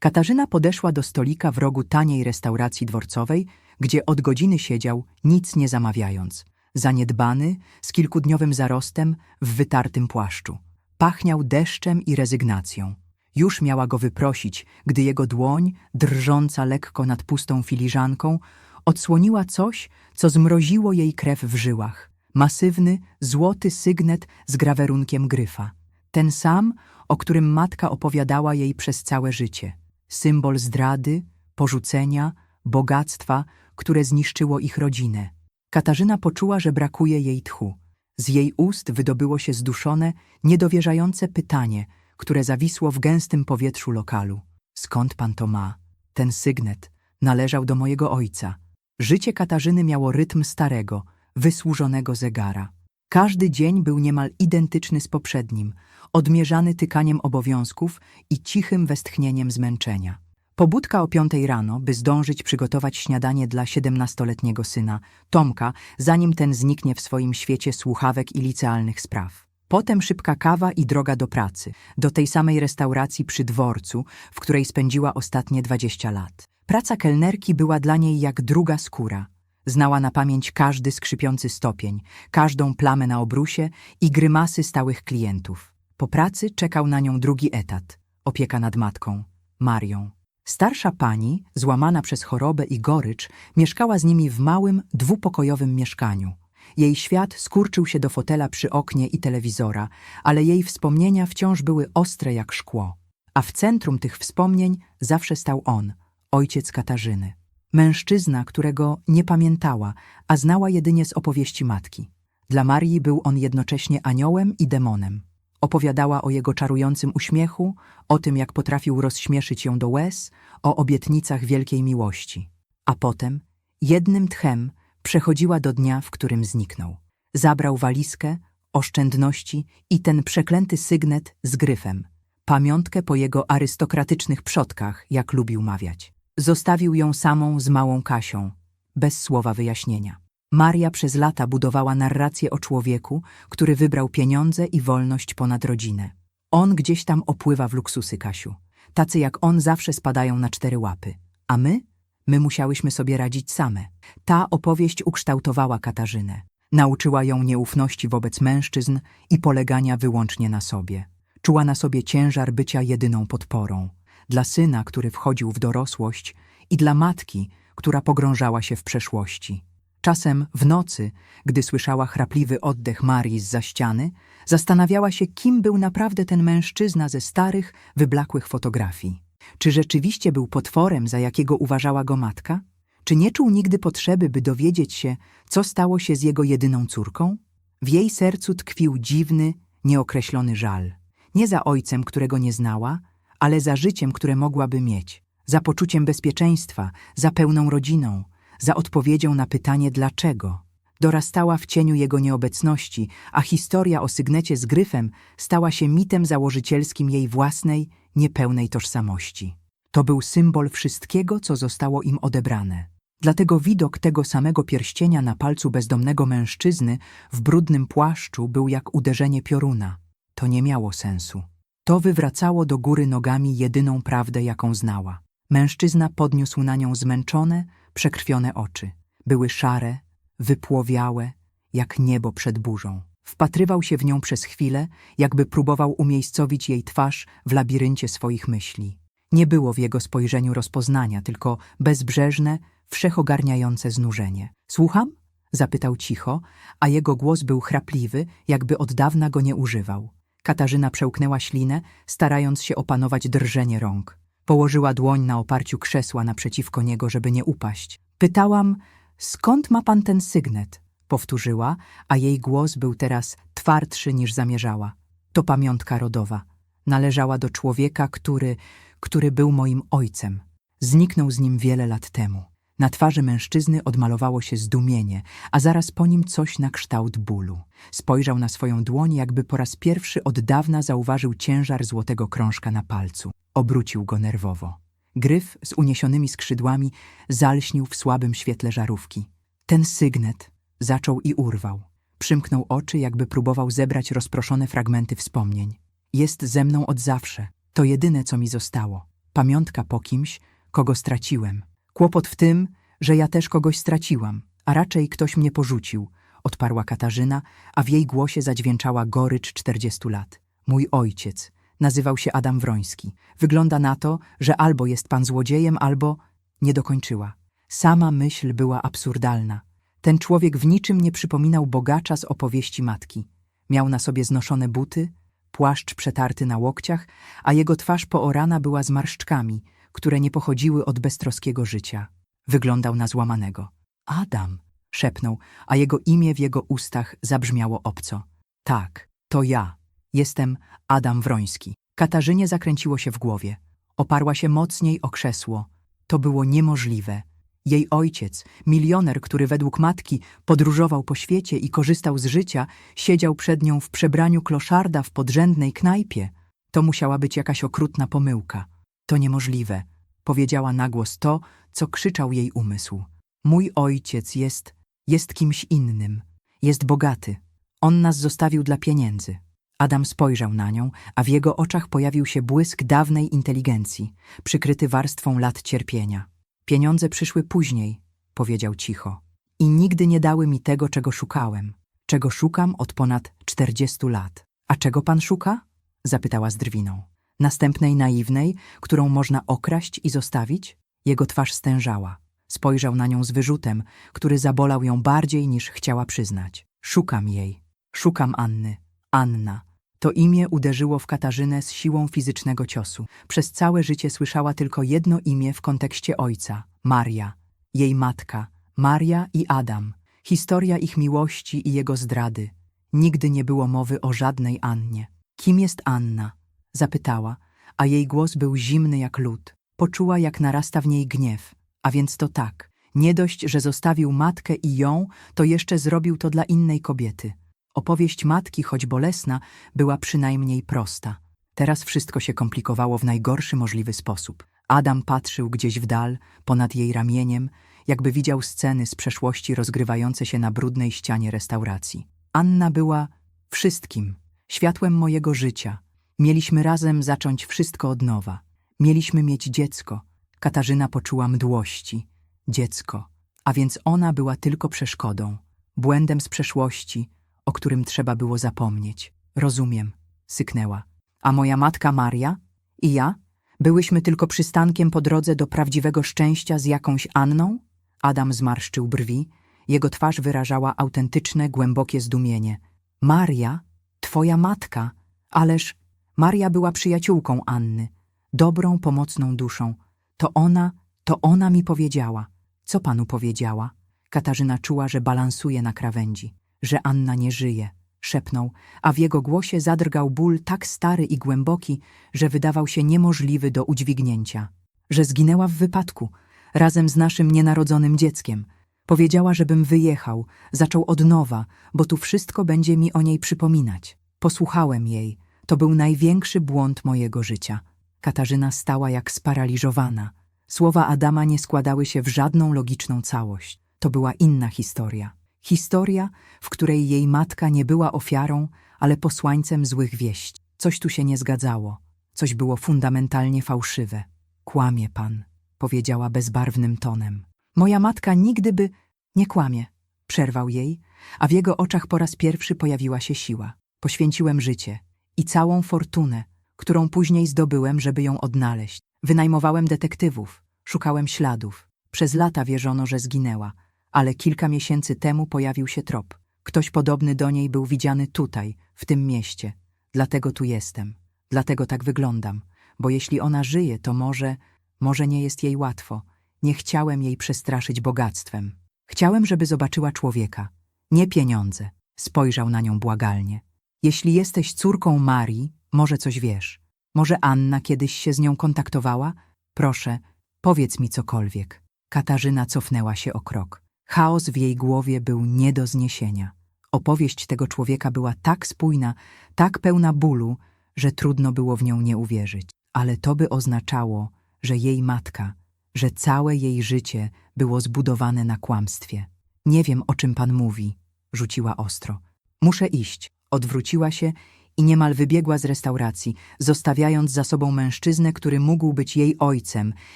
Katarzyna podeszła do stolika w rogu taniej restauracji dworcowej, gdzie od godziny siedział, nic nie zamawiając. Zaniedbany, z kilkudniowym zarostem, w wytartym płaszczu. Pachniał deszczem i rezygnacją. Już miała go wyprosić, gdy jego dłoń, drżąca lekko nad pustą filiżanką, odsłoniła coś, co zmroziło jej krew w żyłach. Masywny, złoty sygnet z grawerunkiem gryfa. Ten sam, o którym matka opowiadała jej przez całe życie. Symbol zdrady, porzucenia, bogactwa, które zniszczyło ich rodzinę. Katarzyna poczuła, że brakuje jej tchu. Z jej ust wydobyło się zduszone, niedowierzające pytanie, które zawisło w gęstym powietrzu lokalu. Skąd pan to ma? Ten sygnet należał do mojego ojca. Życie Katarzyny miało rytm starego, wysłużonego zegara. Każdy dzień był niemal identyczny z poprzednim, odmierzany tykaniem obowiązków i cichym westchnieniem zmęczenia. Pobudka o piątej rano, by zdążyć przygotować śniadanie dla siedemnastoletniego syna, Tomka, zanim ten zniknie w swoim świecie słuchawek i licealnych spraw. Potem szybka kawa i droga do pracy, do tej samej restauracji przy dworcu, w której spędziła ostatnie dwadzieścia lat. Praca kelnerki była dla niej jak druga skóra. Znała na pamięć każdy skrzypiący stopień, każdą plamę na obrusie i grymasy stałych klientów. Po pracy czekał na nią drugi etat, opieka nad matką, Marią. Starsza pani, złamana przez chorobę i gorycz, mieszkała z nimi w małym, dwupokojowym mieszkaniu. Jej świat skurczył się do fotela przy oknie i telewizora, ale jej wspomnienia wciąż były ostre jak szkło. A w centrum tych wspomnień zawsze stał on, ojciec Katarzyny. Mężczyzna, którego nie pamiętała, a znała jedynie z opowieści matki. Dla Marii był on jednocześnie aniołem i demonem. Opowiadała o jego czarującym uśmiechu, o tym, jak potrafił rozśmieszyć ją do łez, o obietnicach wielkiej miłości. A potem, jednym tchem, przechodziła do dnia, w którym zniknął. Zabrał walizkę, oszczędności i ten przeklęty sygnet z gryfem, pamiątkę po jego arystokratycznych przodkach, jak lubił mawiać. Zostawił ją samą z małą Kasią, bez słowa wyjaśnienia. Maria przez lata budowała narrację o człowieku, który wybrał pieniądze i wolność ponad rodzinę. On gdzieś tam opływa w luksusy, Kasiu. Tacy jak on zawsze spadają na cztery łapy. A my? My musiałyśmy sobie radzić same. Ta opowieść ukształtowała Katarzynę. Nauczyła ją nieufności wobec mężczyzn i polegania wyłącznie na sobie. Czuła na sobie ciężar bycia jedyną podporą. Dla syna, który wchodził w dorosłość i dla matki, która pogrążała się w przeszłości. Czasem w nocy, gdy słyszała chrapliwy oddech Marii z za ściany, zastanawiała się, kim był naprawdę ten mężczyzna ze starych, wyblakłych fotografii. Czy rzeczywiście był potworem, za jakiego uważała go matka? Czy nie czuł nigdy potrzeby, by dowiedzieć się, co stało się z jego jedyną córką? W jej sercu tkwił dziwny, nieokreślony żal. Nie za ojcem, którego nie znała, ale za życiem, które mogłaby mieć, za poczuciem bezpieczeństwa, za pełną rodziną, za odpowiedzią na pytanie dlaczego. Dorastała w cieniu jego nieobecności, a historia o sygnecie z gryfem stała się mitem założycielskim jej własnej, niepełnej tożsamości. To był symbol wszystkiego, co zostało im odebrane. Dlatego widok tego samego pierścienia na palcu bezdomnego mężczyzny w brudnym płaszczu był jak uderzenie pioruna. To nie miało sensu. To wywracało do góry nogami jedyną prawdę, jaką znała. Mężczyzna podniósł na nią zmęczone, przekrwione oczy. Były szare, wypłowiałe, jak niebo przed burzą. Wpatrywał się w nią przez chwilę, jakby próbował umiejscowić jej twarz w labiryncie swoich myśli. Nie było w jego spojrzeniu rozpoznania, tylko bezbrzeżne, wszechogarniające znużenie. Słucham? zapytał cicho, a jego głos był chrapliwy, jakby od dawna go nie używał. Katarzyna przełknęła ślinę, starając się opanować drżenie rąk. Położyła dłoń na oparciu krzesła naprzeciwko niego, żeby nie upaść. Pytałam, skąd ma pan ten sygnet? Powtórzyła, a jej głos był teraz twardszy niż zamierzała. To pamiątka rodowa. Należała do człowieka, który, który był moim ojcem. Zniknął z nim wiele lat temu. Na twarzy mężczyzny odmalowało się zdumienie, a zaraz po nim coś na kształt bólu. Spojrzał na swoją dłoń, jakby po raz pierwszy od dawna zauważył ciężar złotego krążka na palcu. Obrócił go nerwowo. Gryf z uniesionymi skrzydłami zalśnił w słabym świetle żarówki. Ten sygnet zaczął i urwał. Przymknął oczy, jakby próbował zebrać rozproszone fragmenty wspomnień. Jest ze mną od zawsze. To jedyne, co mi zostało. Pamiątka po kimś, kogo straciłem. Kłopot w tym, że ja też kogoś straciłam, a raczej ktoś mnie porzucił, odparła Katarzyna, a w jej głosie zadźwięczała gorycz czterdziestu lat. Mój ojciec nazywał się Adam Wroński. Wygląda na to, że albo jest pan złodziejem, albo nie dokończyła. Sama myśl była absurdalna. Ten człowiek w niczym nie przypominał bogacza z opowieści matki. Miał na sobie znoszone buty, płaszcz przetarty na łokciach, a jego twarz poorana była zmarszczkami, które nie pochodziły od beztroskiego życia. Wyglądał na złamanego. Adam, szepnął, a jego imię w jego ustach zabrzmiało obco. Tak, to ja. Jestem Adam Wroński. Katarzynie zakręciło się w głowie. Oparła się mocniej o krzesło. To było niemożliwe. Jej ojciec, milioner, który według matki podróżował po świecie i korzystał z życia, siedział przed nią w przebraniu kloszarda w podrzędnej knajpie. To musiała być jakaś okrutna pomyłka. To niemożliwe, powiedziała na głos to, co krzyczał jej umysł. Mój ojciec jest, jest kimś innym. Jest bogaty. On nas zostawił dla pieniędzy. Adam spojrzał na nią, a w jego oczach pojawił się błysk dawnej inteligencji, przykryty warstwą lat cierpienia. Pieniądze przyszły później, powiedział cicho. I nigdy nie dały mi tego, czego szukałem. Czego szukam od ponad czterdziestu lat. A czego pan szuka? Zapytała z drwiną. Następnej naiwnej, którą można okraść i zostawić? Jego twarz stężała. Spojrzał na nią z wyrzutem, który zabolał ją bardziej niż chciała przyznać. Szukam jej. Szukam Anny. Anna. To imię uderzyło w Katarzynę z siłą fizycznego ciosu. Przez całe życie słyszała tylko jedno imię w kontekście ojca Maria, jej matka, Maria i Adam. Historia ich miłości i jego zdrady. Nigdy nie było mowy o żadnej Annie. Kim jest Anna? Zapytała, a jej głos był zimny jak lód. Poczuła, jak narasta w niej gniew. A więc to tak. Nie dość, że zostawił matkę i ją, to jeszcze zrobił to dla innej kobiety. Opowieść matki, choć bolesna, była przynajmniej prosta. Teraz wszystko się komplikowało w najgorszy możliwy sposób. Adam patrzył gdzieś w dal, ponad jej ramieniem, jakby widział sceny z przeszłości rozgrywające się na brudnej ścianie restauracji. Anna była wszystkim, światłem mojego życia. Mieliśmy razem zacząć wszystko od nowa. Mieliśmy mieć dziecko. Katarzyna poczuła mdłości. Dziecko. A więc ona była tylko przeszkodą, błędem z przeszłości, o którym trzeba było zapomnieć. Rozumiem, syknęła. A moja matka Maria i ja byłyśmy tylko przystankiem po drodze do prawdziwego szczęścia z jakąś Anną? Adam zmarszczył brwi. Jego twarz wyrażała autentyczne, głębokie zdumienie. Maria? Twoja matka? Ależ Maria była przyjaciółką Anny, dobrą, pomocną duszą. To ona, to ona mi powiedziała. Co panu powiedziała? Katarzyna czuła, że balansuje na krawędzi że Anna nie żyje, szepnął, a w jego głosie zadrgał ból tak stary i głęboki, że wydawał się niemożliwy do udźwignięcia. Że zginęła w wypadku, razem z naszym nienarodzonym dzieckiem. Powiedziała, żebym wyjechał, zaczął od nowa, bo tu wszystko będzie mi o niej przypominać. Posłuchałem jej. To był największy błąd mojego życia. Katarzyna stała jak sparaliżowana. Słowa Adama nie składały się w żadną logiczną całość. To była inna historia. Historia, w której jej matka nie była ofiarą, ale posłańcem złych wieści. Coś tu się nie zgadzało. Coś było fundamentalnie fałszywe. Kłamie pan, powiedziała bezbarwnym tonem. Moja matka nigdy by... Nie kłamie, przerwał jej, a w jego oczach po raz pierwszy pojawiła się siła. Poświęciłem życie i całą fortunę, którą później zdobyłem, żeby ją odnaleźć. Wynajmowałem detektywów, szukałem śladów. Przez lata wierzono, że zginęła, ale kilka miesięcy temu pojawił się trop. Ktoś podobny do niej był widziany tutaj, w tym mieście. Dlatego tu jestem. Dlatego tak wyglądam. Bo jeśli ona żyje, to może, może nie jest jej łatwo. Nie chciałem jej przestraszyć bogactwem. Chciałem, żeby zobaczyła człowieka, nie pieniądze. Spojrzał na nią błagalnie. Jeśli jesteś córką Marii, może coś wiesz. Może Anna kiedyś się z nią kontaktowała? Proszę, powiedz mi cokolwiek. Katarzyna cofnęła się o krok. Chaos w jej głowie był nie do zniesienia. Opowieść tego człowieka była tak spójna, tak pełna bólu, że trudno było w nią nie uwierzyć. Ale to by oznaczało, że jej matka, że całe jej życie było zbudowane na kłamstwie. Nie wiem, o czym pan mówi, rzuciła ostro. Muszę iść. Odwróciła się i niemal wybiegła z restauracji, zostawiając za sobą mężczyznę, który mógł być jej ojcem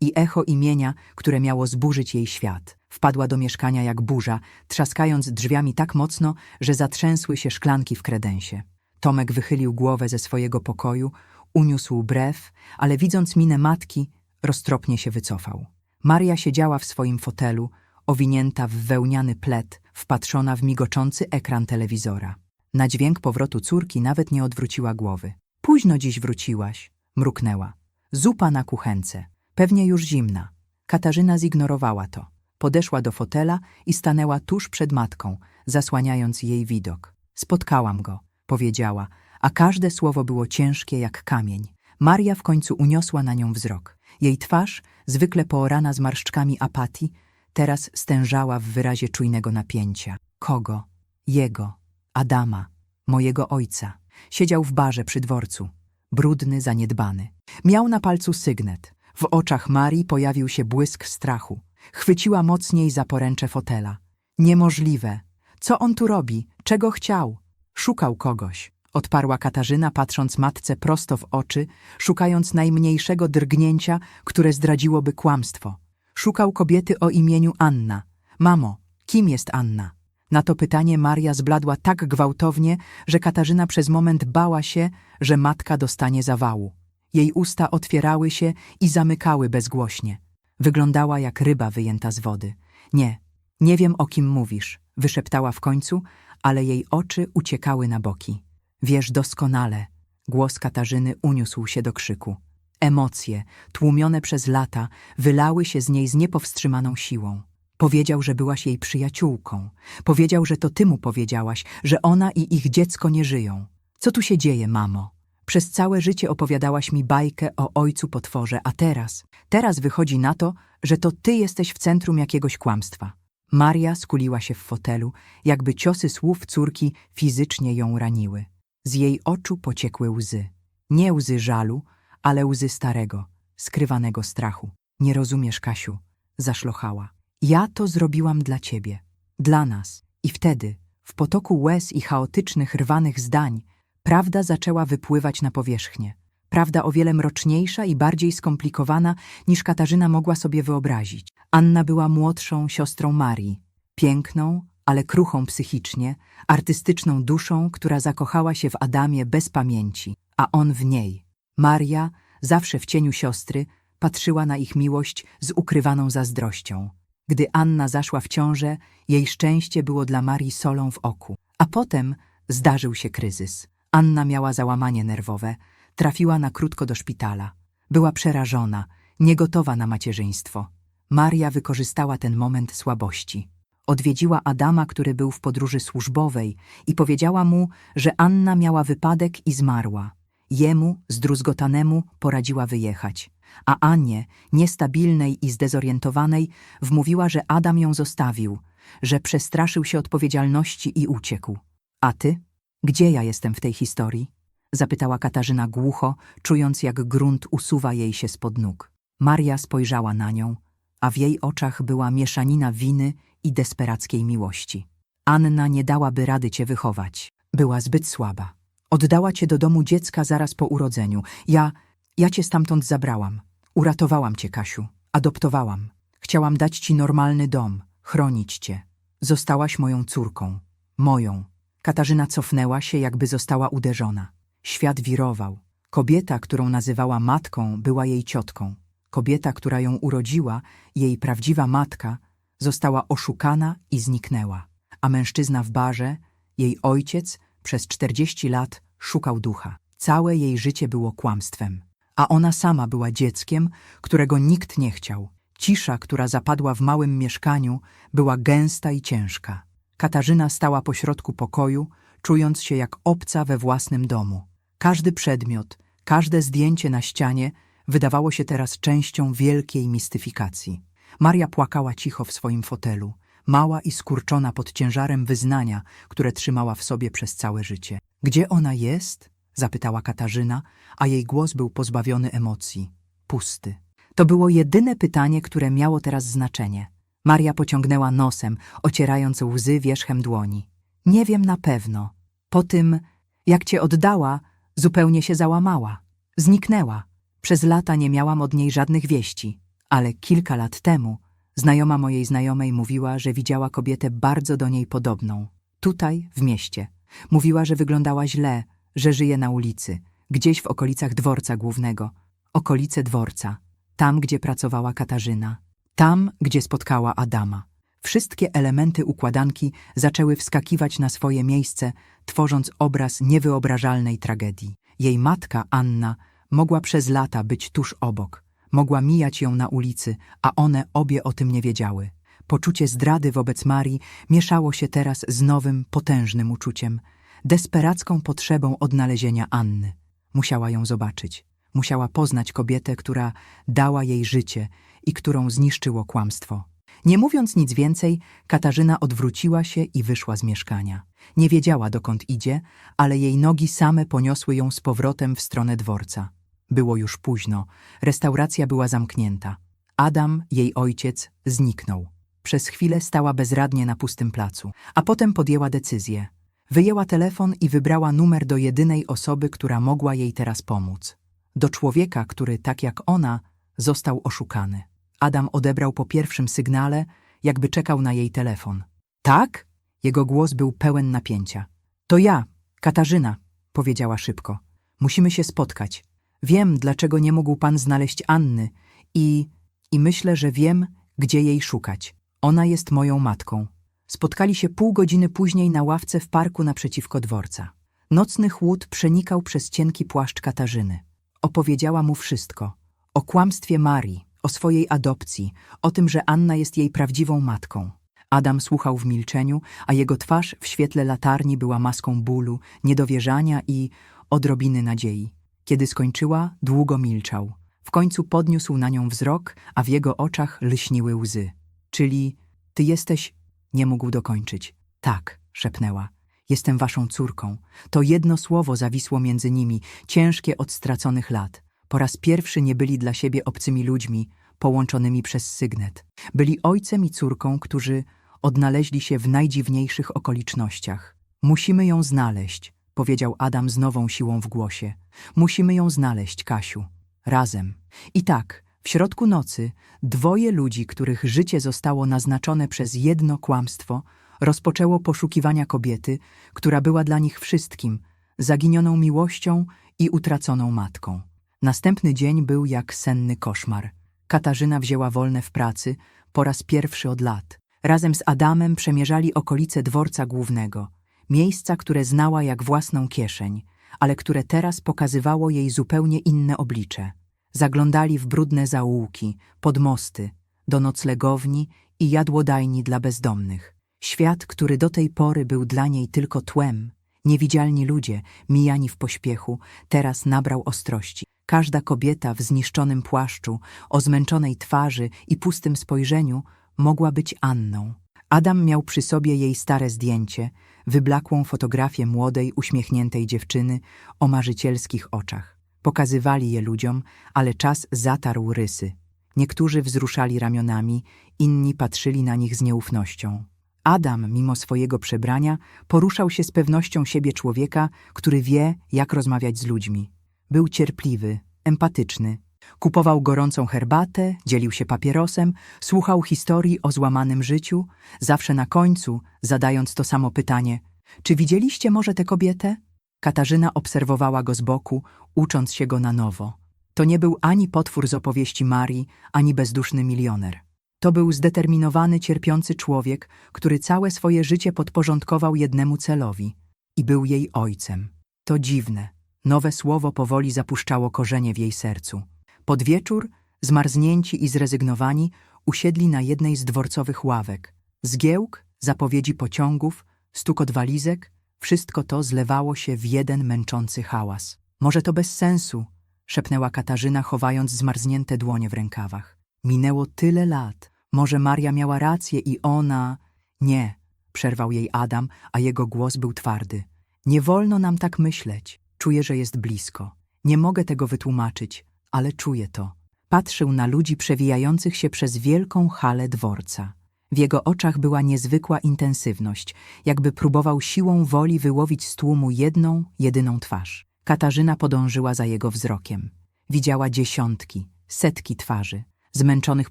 i echo imienia, które miało zburzyć jej świat. Wpadła do mieszkania jak burza, trzaskając drzwiami tak mocno, że zatrzęsły się szklanki w kredensie. Tomek wychylił głowę ze swojego pokoju, uniósł brew, ale widząc minę matki, roztropnie się wycofał. Maria siedziała w swoim fotelu, owinięta w wełniany plet, wpatrzona w migoczący ekran telewizora. Na dźwięk powrotu córki nawet nie odwróciła głowy. Późno dziś wróciłaś, mruknęła. Zupa na kuchence, pewnie już zimna. Katarzyna zignorowała to. Podeszła do fotela i stanęła tuż przed matką, zasłaniając jej widok. Spotkałam go, powiedziała, a każde słowo było ciężkie jak kamień. Maria w końcu uniosła na nią wzrok. Jej twarz, zwykle poorana zmarszczkami apatii, teraz stężała w wyrazie czujnego napięcia. Kogo? Jego. Adama. Mojego ojca. Siedział w barze przy dworcu. Brudny, zaniedbany. Miał na palcu sygnet. W oczach Marii pojawił się błysk strachu. Chwyciła mocniej za poręcze fotela. Niemożliwe. Co on tu robi? Czego chciał? Szukał kogoś. Odparła Katarzyna, patrząc matce prosto w oczy, szukając najmniejszego drgnięcia, które zdradziłoby kłamstwo. Szukał kobiety o imieniu Anna. Mamo, kim jest Anna? Na to pytanie Maria zbladła tak gwałtownie, że Katarzyna przez moment bała się, że matka dostanie zawału. Jej usta otwierały się i zamykały bezgłośnie. Wyglądała jak ryba wyjęta z wody. Nie, nie wiem o kim mówisz, wyszeptała w końcu, ale jej oczy uciekały na boki. Wiesz doskonale. Głos Katarzyny uniósł się do krzyku. Emocje, tłumione przez lata, wylały się z niej z niepowstrzymaną siłą. Powiedział, że byłaś jej przyjaciółką. Powiedział, że to ty mu powiedziałaś, że ona i ich dziecko nie żyją. Co tu się dzieje, mamo? Przez całe życie opowiadałaś mi bajkę o ojcu potworze, a teraz, teraz wychodzi na to, że to ty jesteś w centrum jakiegoś kłamstwa. Maria skuliła się w fotelu, jakby ciosy słów córki fizycznie ją raniły. Z jej oczu pociekły łzy. Nie łzy żalu, ale łzy starego, skrywanego strachu. Nie rozumiesz, Kasiu, zaszlochała. Ja to zrobiłam dla ciebie, dla nas. I wtedy, w potoku łez i chaotycznych, rwanych zdań, prawda zaczęła wypływać na powierzchnię. Prawda o wiele mroczniejsza i bardziej skomplikowana, niż Katarzyna mogła sobie wyobrazić. Anna była młodszą siostrą Marii, piękną, ale kruchą psychicznie, artystyczną duszą, która zakochała się w Adamie bez pamięci, a on w niej. Maria, zawsze w cieniu siostry, patrzyła na ich miłość z ukrywaną zazdrością. Gdy Anna zaszła w ciążę, jej szczęście było dla Marii solą w oku. A potem zdarzył się kryzys. Anna miała załamanie nerwowe, trafiła na krótko do szpitala. Była przerażona, niegotowa na macierzyństwo. Maria wykorzystała ten moment słabości. Odwiedziła Adama, który był w podróży służbowej i powiedziała mu, że Anna miała wypadek i zmarła. Jemu, zdruzgotanemu, poradziła wyjechać. A Annie, niestabilnej i zdezorientowanej, wmówiła, że Adam ją zostawił, że przestraszył się odpowiedzialności i uciekł. A ty? Gdzie ja jestem w tej historii? Zapytała Katarzyna głucho, czując jak grunt usuwa jej się spod nóg. Maria spojrzała na nią, a w jej oczach była mieszanina winy i desperackiej miłości. Anna nie dałaby rady cię wychować. Była zbyt słaba. Oddała cię do domu dziecka zaraz po urodzeniu. Ja, ja cię stamtąd zabrałam. Uratowałam cię, Kasiu. Adoptowałam. Chciałam dać ci normalny dom, chronić cię. Zostałaś moją córką. Moją. Katarzyna cofnęła się, jakby została uderzona. Świat wirował. Kobieta, którą nazywała matką, była jej ciotką. Kobieta, która ją urodziła, jej prawdziwa matka, została oszukana i zniknęła. A mężczyzna w barze, jej ojciec, przez czterdzieści lat szukał ducha. Całe jej życie było kłamstwem. A ona sama była dzieckiem, którego nikt nie chciał. Cisza, która zapadła w małym mieszkaniu, była gęsta i ciężka. Katarzyna stała pośrodku pokoju, czując się jak obca we własnym domu. Każdy przedmiot, każde zdjęcie na ścianie wydawało się teraz częścią wielkiej mistyfikacji. Maria płakała cicho w swoim fotelu, mała i skurczona pod ciężarem wyznania, które trzymała w sobie przez całe życie. Gdzie ona jest? Zapytała Katarzyna, a jej głos był pozbawiony emocji. Pusty. To było jedyne pytanie, które miało teraz znaczenie. Maria pociągnęła nosem, ocierając łzy wierzchem dłoni. Nie wiem na pewno. Po tym, Jak cię oddała, zupełnie się załamała. Zniknęła. Przez lata nie miałam od niej żadnych wieści, ale kilka lat temu znajoma mojej znajomej mówiła, że widziała kobietę bardzo do niej podobną. Tutaj, w mieście. Mówiła, że wyglądała źle, że żyje na ulicy, gdzieś w okolicach dworca głównego. Okolice dworca. Tam, gdzie pracowała Katarzyna. Tam, gdzie spotkała Adama. Wszystkie elementy układanki zaczęły wskakiwać na swoje miejsce, tworząc obraz niewyobrażalnej tragedii. Jej matka, Anna, mogła przez lata być tuż obok. Mogła mijać ją na ulicy, a one obie o tym nie wiedziały. Poczucie zdrady wobec Marii mieszało się teraz z nowym, potężnym uczuciem, desperacką potrzebą odnalezienia Anny. Musiała ją zobaczyć. Musiała poznać kobietę, która dała jej życie i którą zniszczyło kłamstwo. Nie mówiąc nic więcej, Katarzyna odwróciła się i wyszła z mieszkania. Nie wiedziała, dokąd idzie, ale jej nogi same poniosły ją z powrotem w stronę dworca. Było już późno, restauracja była zamknięta. Adam, jej ojciec, zniknął. Przez chwilę stała bezradnie na pustym placu, a potem podjęła decyzję. Wyjęła telefon i wybrała numer do jedynej osoby, która mogła jej teraz pomóc. Do człowieka, który, tak jak ona, został oszukany. Adam odebrał po pierwszym sygnale, jakby czekał na jej telefon. Tak? Jego głos był pełen napięcia. To ja, Katarzyna, powiedziała szybko. Musimy się spotkać. Wiem, dlaczego nie mógł pan znaleźć Anny i... i myślę, że wiem, gdzie jej szukać. Ona jest moją matką. Spotkali się pół godziny później na ławce w parku naprzeciwko dworca. Nocny chłód przenikał przez cienki płaszcz Katarzyny. Opowiedziała mu wszystko. O kłamstwie Marii, o swojej adopcji, o tym, że Anna jest jej prawdziwą matką. Adam słuchał w milczeniu, a jego twarz w świetle latarni była maską bólu, niedowierzania i odrobiny nadziei. Kiedy skończyła, długo milczał. W końcu podniósł na nią wzrok, a w jego oczach lśniły łzy. Czyli ty jesteś... Nie mógł dokończyć. Tak, szepnęła. Jestem waszą córką. To jedno słowo zawisło między nimi, ciężkie od straconych lat. Po raz pierwszy nie byli dla siebie obcymi ludźmi, połączonymi przez sygnet. Byli ojcem i córką, którzy odnaleźli się w najdziwniejszych okolicznościach. Musimy ją znaleźć, powiedział Adam z nową siłą w głosie. Musimy ją znaleźć, Kasiu. Razem. I tak, w środku nocy, dwoje ludzi, których życie zostało naznaczone przez jedno kłamstwo, rozpoczęło poszukiwania kobiety, która była dla nich wszystkim, zaginioną miłością i utraconą matką. Następny dzień był jak senny koszmar. Katarzyna wzięła wolne w pracy po raz pierwszy od lat. Razem z Adamem przemierzali okolice dworca głównego, miejsca, które znała jak własną kieszeń, ale które teraz pokazywało jej zupełnie inne oblicze. Zaglądali w brudne zaułki, pod mosty, do noclegowni i jadłodajni dla bezdomnych. Świat, który do tej pory był dla niej tylko tłem, niewidzialni ludzie, mijani w pośpiechu, teraz nabrał ostrości. Każda kobieta w zniszczonym płaszczu, o zmęczonej twarzy i pustym spojrzeniu mogła być Anną. Adam miał przy sobie jej stare zdjęcie, wyblakłą fotografię młodej, uśmiechniętej dziewczyny o marzycielskich oczach. Pokazywali je ludziom, ale czas zatarł rysy. Niektórzy wzruszali ramionami, inni patrzyli na nich z nieufnością. Adam, mimo swojego przebrania, poruszał się z pewnością siebie człowieka, który wie, jak rozmawiać z ludźmi. Był cierpliwy, empatyczny. Kupował gorącą herbatę, dzielił się papierosem, słuchał historii o złamanym życiu, zawsze na końcu zadając to samo pytanie: Czy widzieliście może tę kobietę? Katarzyna obserwowała go z boku, ucząc się go na nowo. To nie był ani potwór z opowieści Marii, ani bezduszny milioner. To był zdeterminowany, cierpiący człowiek, który całe swoje życie podporządkował jednemu celowi i był jej ojcem. To dziwne. Nowe słowo powoli zapuszczało korzenie w jej sercu. Pod wieczór, zmarznięci i zrezygnowani, usiedli na jednej z dworcowych ławek. Zgiełk, zapowiedzi pociągów, stukot walizek, wszystko to zlewało się w jeden męczący hałas. Może to bez sensu, szepnęła Katarzyna, chowając zmarznięte dłonie w rękawach. Minęło tyle lat. Może Maria miała rację i ona... Nie, przerwał jej Adam, a jego głos był twardy. Nie wolno nam tak myśleć. Czuję, że jest blisko. Nie mogę tego wytłumaczyć, ale czuję to. Patrzył na ludzi przewijających się przez wielką halę dworca. W jego oczach była niezwykła intensywność, jakby próbował siłą woli wyłowić z tłumu jedną, jedyną twarz. Katarzyna podążyła za jego wzrokiem. Widziała dziesiątki, setki twarzy, zmęczonych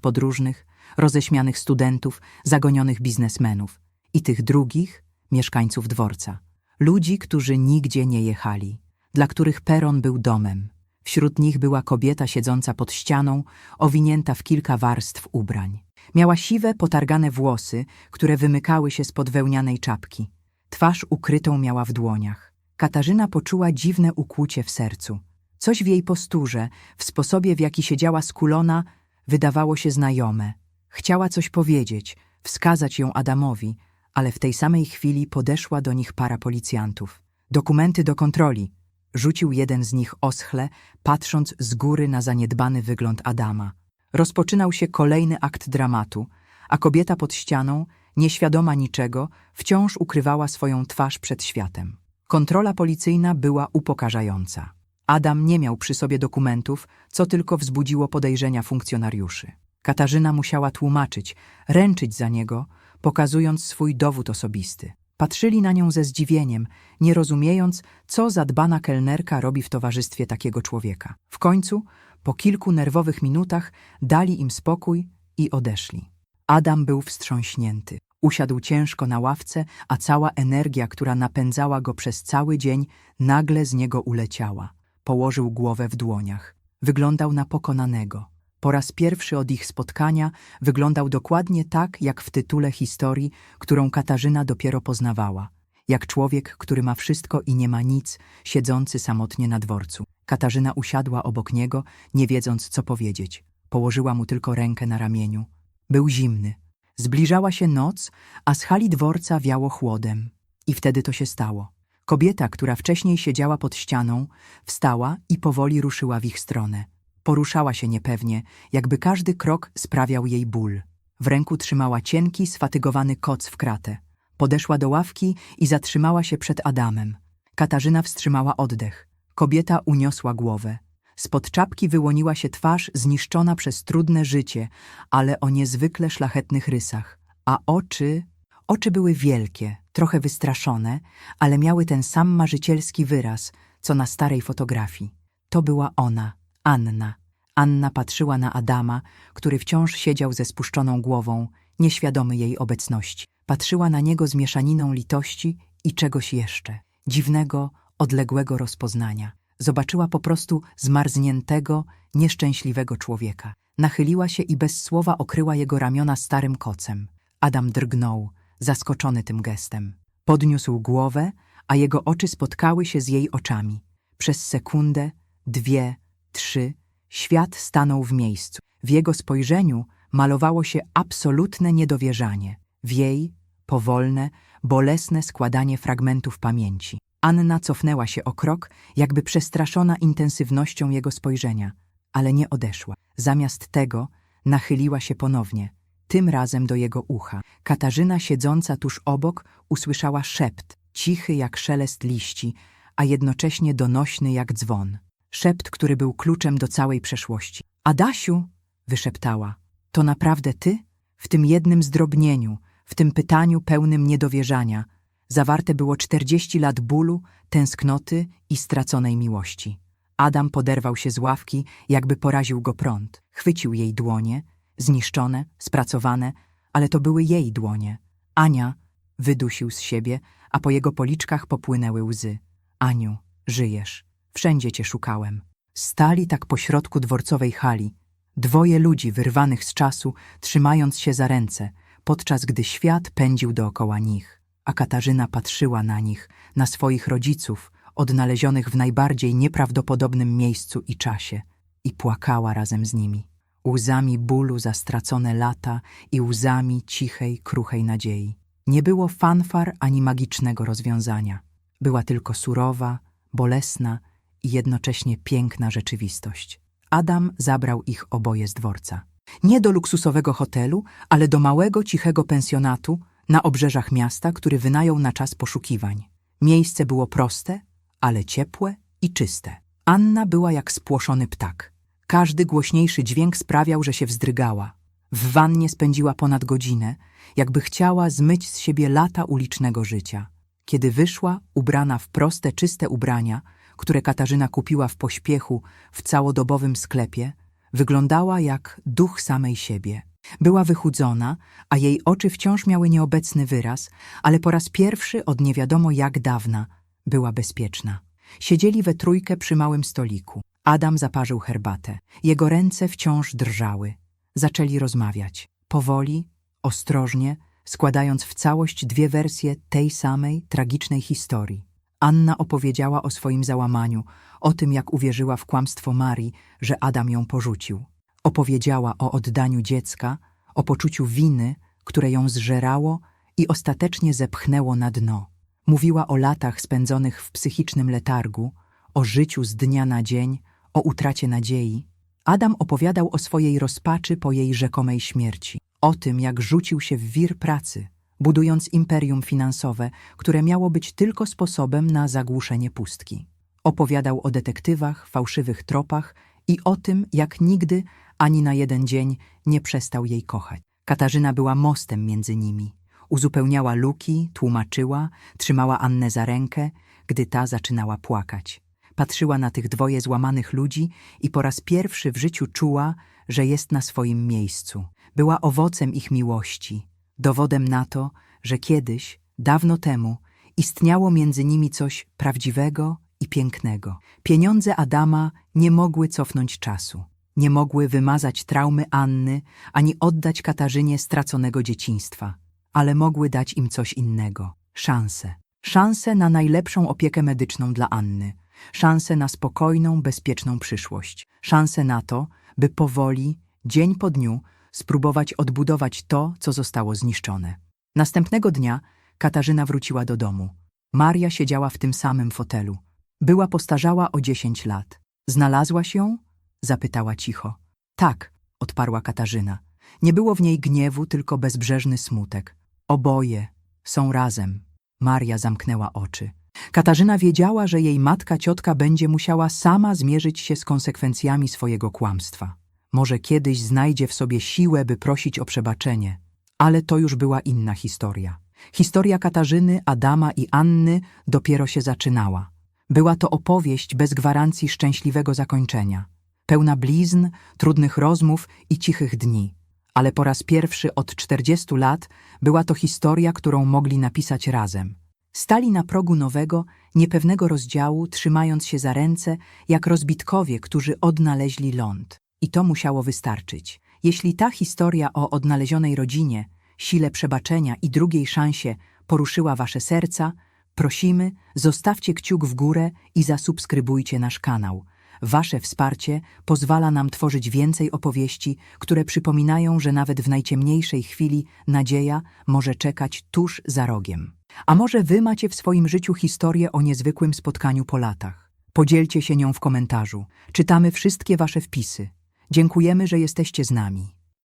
podróżnych, roześmianych studentów, zagonionych biznesmenów i tych drugich, mieszkańców dworca. Ludzi, którzy nigdzie nie jechali, dla których peron był domem. Wśród nich była kobieta siedząca pod ścianą, owinięta w kilka warstw ubrań. Miała siwe, potargane włosy, które wymykały się spod wełnianej czapki. Twarz ukrytą miała w dłoniach. Katarzyna poczuła dziwne ukłucie w sercu. Coś w jej posturze, w sposobie, w jaki siedziała skulona, wydawało się znajome. Chciała coś powiedzieć, wskazać ją Adamowi, ale w tej samej chwili podeszła do nich para policjantów. Dokumenty do kontroli, rzucił jeden z nich oschle, patrząc z góry na zaniedbany wygląd Adama. Rozpoczynał się kolejny akt dramatu, a kobieta pod ścianą, nieświadoma niczego, wciąż ukrywała swoją twarz przed światem. Kontrola policyjna była upokarzająca. Adam nie miał przy sobie dokumentów, co tylko wzbudziło podejrzenia funkcjonariuszy. Katarzyna musiała tłumaczyć, ręczyć za niego, pokazując swój dowód osobisty. Patrzyli na nią ze zdziwieniem, nie rozumiejąc, co zadbana kelnerka robi w towarzystwie takiego człowieka. W końcu, po kilku nerwowych minutach, dali im spokój i odeszli. Adam był wstrząśnięty. Usiadł ciężko na ławce, a cała energia, która napędzała go przez cały dzień, nagle z niego uleciała. Położył głowę w dłoniach. Wyglądał na pokonanego. Po raz pierwszy od ich spotkania wyglądał dokładnie tak, jak w tytule historii, którą Katarzyna dopiero poznawała. Jak człowiek, który ma wszystko i nie ma nic, siedzący samotnie na dworcu. Katarzyna usiadła obok niego, nie wiedząc, co powiedzieć. Położyła mu tylko rękę na ramieniu. Był zimny. Zbliżała się noc, a z hali dworca wiało chłodem. I wtedy to się stało. Kobieta, która wcześniej siedziała pod ścianą, wstała i powoli ruszyła w ich stronę. Poruszała się niepewnie, jakby każdy krok sprawiał jej ból. W ręku trzymała cienki, sfatygowany koc w kratę. Podeszła do ławki i zatrzymała się przed Adamem. Katarzyna wstrzymała oddech. Kobieta uniosła głowę. Spod czapki wyłoniła się twarz zniszczona przez trudne życie, ale o niezwykle szlachetnych rysach. A oczy... Oczy były wielkie, trochę wystraszone, ale miały ten sam marzycielski wyraz, co na starej fotografii. To była ona, Anna. Anna patrzyła na Adama, który wciąż siedział ze spuszczoną głową, nieświadomy jej obecności. Patrzyła na niego z mieszaniną litości i czegoś jeszcze, dziwnego, odległego rozpoznania. Zobaczyła po prostu zmarzniętego, nieszczęśliwego człowieka. Nachyliła się i bez słowa okryła jego ramiona starym kocem. Adam drgnął, zaskoczony tym gestem. Podniósł głowę, a jego oczy spotkały się z jej oczami. Przez sekundę, dwie, trzy, świat stanął w miejscu. W jego spojrzeniu malowało się absolutne niedowierzanie. W jej powolne, bolesne składanie fragmentów pamięci. Anna cofnęła się o krok, jakby przestraszona intensywnością jego spojrzenia, ale nie odeszła. Zamiast tego nachyliła się ponownie, tym razem do jego ucha. Katarzyna, siedząca tuż obok, usłyszała szept, cichy jak szelest liści, a jednocześnie donośny jak dzwon. Szept, który był kluczem do całej przeszłości. Adasiu, wyszeptała, to naprawdę ty? W tym jednym zdrobnieniu, w tym pytaniu pełnym niedowierzania, zawarte było czterdzieści lat bólu, tęsknoty i straconej miłości. Adam poderwał się z ławki, jakby poraził go prąd. Chwycił jej dłonie, zniszczone, spracowane, ale to były jej dłonie. Ania wydusił z siebie, a po jego policzkach popłynęły łzy. Aniu, żyjesz. Wszędzie cię szukałem. Stali tak pośrodku dworcowej hali. Dwoje ludzi wyrwanych z czasu, trzymając się za ręce, podczas gdy świat pędził dookoła nich. A Katarzyna patrzyła na nich, na swoich rodziców, odnalezionych w najbardziej nieprawdopodobnym miejscu i czasie, i płakała razem z nimi. Łzami bólu za stracone lata i łzami cichej, kruchej nadziei. Nie było fanfar ani magicznego rozwiązania. Była tylko surowa, bolesna i jednocześnie piękna rzeczywistość. Adam zabrał ich oboje z dworca. Nie do luksusowego hotelu, ale do małego, cichego pensjonatu na obrzeżach miasta, który wynajął na czas poszukiwań. Miejsce było proste, ale ciepłe i czyste. Anna była jak spłoszony ptak. Każdy głośniejszy dźwięk sprawiał, że się wzdrygała. W wannie spędziła ponad godzinę, jakby chciała zmyć z siebie lata ulicznego życia. Kiedy wyszła, ubrana w proste, czyste ubrania, które Katarzyna kupiła w pośpiechu w całodobowym sklepie, wyglądała jak duch samej siebie. Była wychudzona, a jej oczy wciąż miały nieobecny wyraz, ale po raz pierwszy od nie wiadomo jak dawna była bezpieczna. Siedzieli we trójkę przy małym stoliku. Adam zaparzył herbatę. Jego ręce wciąż drżały. Zaczęli rozmawiać. Powoli, ostrożnie, składając w całość dwie wersje tej samej tragicznej historii. Anna opowiedziała o swoim załamaniu, o tym, jak uwierzyła w kłamstwo Marii, że Adam ją porzucił. Opowiedziała o oddaniu dziecka, o poczuciu winy, które ją zżerało i ostatecznie zepchnęło na dno. Mówiła o latach spędzonych w psychicznym letargu, o życiu z dnia na dzień, o utracie nadziei. Adam opowiadał o swojej rozpaczy po jej rzekomej śmierci, o tym, jak rzucił się w wir pracy, budując imperium finansowe, które miało być tylko sposobem na zagłuszenie pustki. Opowiadał o detektywach, fałszywych tropach i o tym, jak nigdy ani na jeden dzień nie przestał jej kochać. Katarzyna była mostem między nimi. Uzupełniała luki, tłumaczyła, trzymała Annę za rękę, gdy ta zaczynała płakać. Patrzyła na tych dwoje złamanych ludzi i po raz pierwszy w życiu czuła, że jest na swoim miejscu. Była owocem ich miłości, dowodem na to, że kiedyś, dawno temu, istniało między nimi coś prawdziwego i pięknego. Pieniądze Adama nie mogły cofnąć czasu. Nie mogły wymazać traumy Anny, ani oddać Katarzynie straconego dzieciństwa, ale mogły dać im coś innego szansę. Szansę na najlepszą opiekę medyczną dla Anny, szansę na spokojną, bezpieczną przyszłość, szansę na to, by powoli, dzień po dniu, spróbować odbudować to, co zostało zniszczone. Następnego dnia Katarzyna wróciła do domu. Maria siedziała w tym samym fotelu. Była postarzała o dziesięć lat. Znalazłaś ją? Zapytała cicho. Tak, odparła Katarzyna. Nie było w niej gniewu, tylko bezbrzeżny smutek. Oboje są razem. Maria zamknęła oczy. Katarzyna wiedziała, że jej matka ciotka będzie musiała sama zmierzyć się z konsekwencjami swojego kłamstwa. Może kiedyś znajdzie w sobie siłę, by prosić o przebaczenie. Ale to już była inna historia. Historia Katarzyny, Adama i Anny dopiero się zaczynała. Była to opowieść bez gwarancji szczęśliwego zakończenia pełna blizn, trudnych rozmów i cichych dni. Ale po raz pierwszy od 40 lat była to historia, którą mogli napisać razem. Stali na progu nowego, niepewnego rozdziału, trzymając się za ręce, jak rozbitkowie, którzy odnaleźli ląd. I to musiało wystarczyć. Jeśli ta historia o odnalezionej rodzinie, sile przebaczenia i drugiej szansie poruszyła wasze serca, prosimy, zostawcie kciuk w górę i zasubskrybujcie nasz kanał – Wasze wsparcie pozwala nam tworzyć więcej opowieści, które przypominają, że nawet w najciemniejszej chwili nadzieja może czekać tuż za rogiem. A może wy macie w swoim życiu historię o niezwykłym spotkaniu po latach? Podzielcie się nią w komentarzu. Czytamy wszystkie wasze wpisy. Dziękujemy, że jesteście z nami.